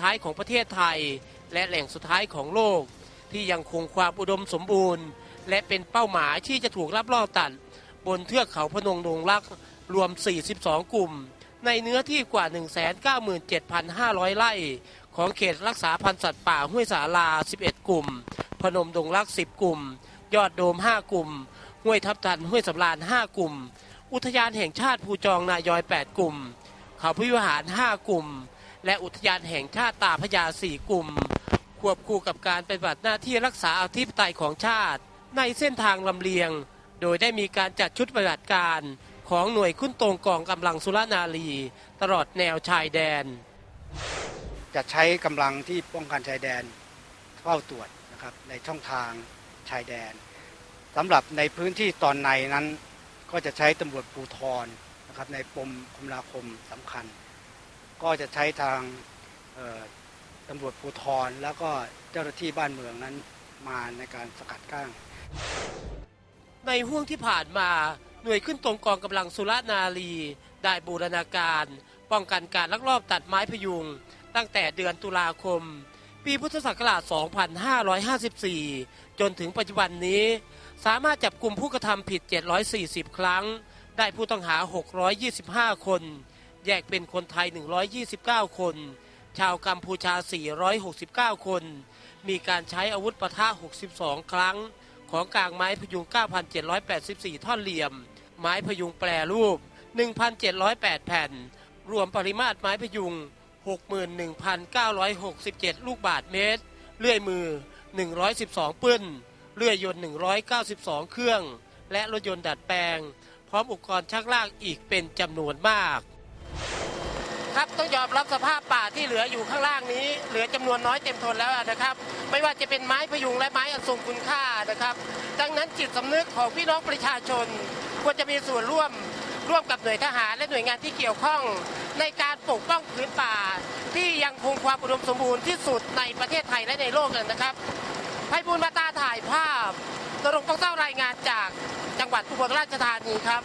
ท้ายของประเทศไทย และแหล่งสุดท้ายของโลก ที่ยังคงความอุดมสมบูรณ์ และเป็นเป้าหมายที่จะถูกรับรอบตัด บนเทือกเขาพนงดงรักรวม 42 กลุ่ม ในเนื้อที่กว่า 197,500 ไร่ ของเขตรักษาพันธุ์สัตว์ป่าห้วยสาลา 11 กลุ่ม พนมดงรัก 10 กลุ่ม ยอดโดม 5 กลุ่ม ห้วยทับทันห้วยสำราญ5กลุ่ม อุทยานแห่งชาติภูจองนายอย 8 กลุ่ม เขาพิวหาร 5 กลุ่ม และอุทยานแห่งชาติตาพระยา4กลุ่ม ควบคู่กับการปฏิบัติหน้าที่รักษาอธิปไตยของชาติ ในเส้นทางลำเลียง โดยได้มีการจัดชุดปฏิบัติการของหน่วยขึ้นตรงกองกำลังสุรนารี ตลอดแนวชายแดน จะใช้กำลังที่ป้องกันชายแดนเฝ้าตรวจนะครับในช่องทางชายแดนสำหรับในพื้นที่ตอนในนั้นก็จะใช้ตำรวจภูทรนะครับในปมคมนาคมสำคัญ ก็จะใช้ทางตำรวจภูทรแล้วก็เจ้าหน้าที่บ้านเมืองนั้นมาในการสกัดกั้งในห่วงที่ผ่านมาหน่วยขึ้นตรงกองกำลังสุรนารี ได้บูรณาการ ป้องกันการลักลอบตัดไม้พยุง ตั้งแต่เดือนตุลาคม ปีพุทธศักราช 2554 จนถึงปัจจุบันนี้ สามารถจับกลุ่มผู้กระทำผิด 740 ครั้ง ได้ผู้ต้องหา 625 คน แยกเป็นคนไทย 129 คน ชาวกัมพูชา 469 คน มีการใช้อาวุธปะทะ 62 ครั้ง ของกลางไม้พยุง 9,784 ท่อนเหลี่ยม ไม้พยุงแปรรูป 1,708 แผ่น รวมปริมาตรไม้พยุง 61,967 ลูกบาทเมตร เลื่อยมือ 112 ปื้น เลื่อยยนต์ 192 เครื่อง และรถยนต์ดัดแปลง พร้อมอุปกรณ์ชักลากอีกเป็นจำนวนมาก ครับต้องยอมรับสภาพป่าที่เหลืออยู่ข้างล่างนี้ เหลือจำนวนน้อยเต็มทนแล้วนะครับ ไม่ว่าจะเป็นไม้พยุงและไม้อันทรงคุณค่านะครับ ดังนั้นจิตสำนึกของพี่น้องประชาชน ควรจะมีส่วนร่วมร่วมกับหน่วยทหารและหน่วยงานที่เกี่ยวข้อง ในการปกป้องพื้นป่า ที่ยังคงความอุดมสมบูรณ์ที่สุดในประเทศไทยและในโลกเลยนะครับไพบูลมาตาถ่ายภาพตรงป้องเต้ารายงานจากจังหวัดอุบลราชธานีครับ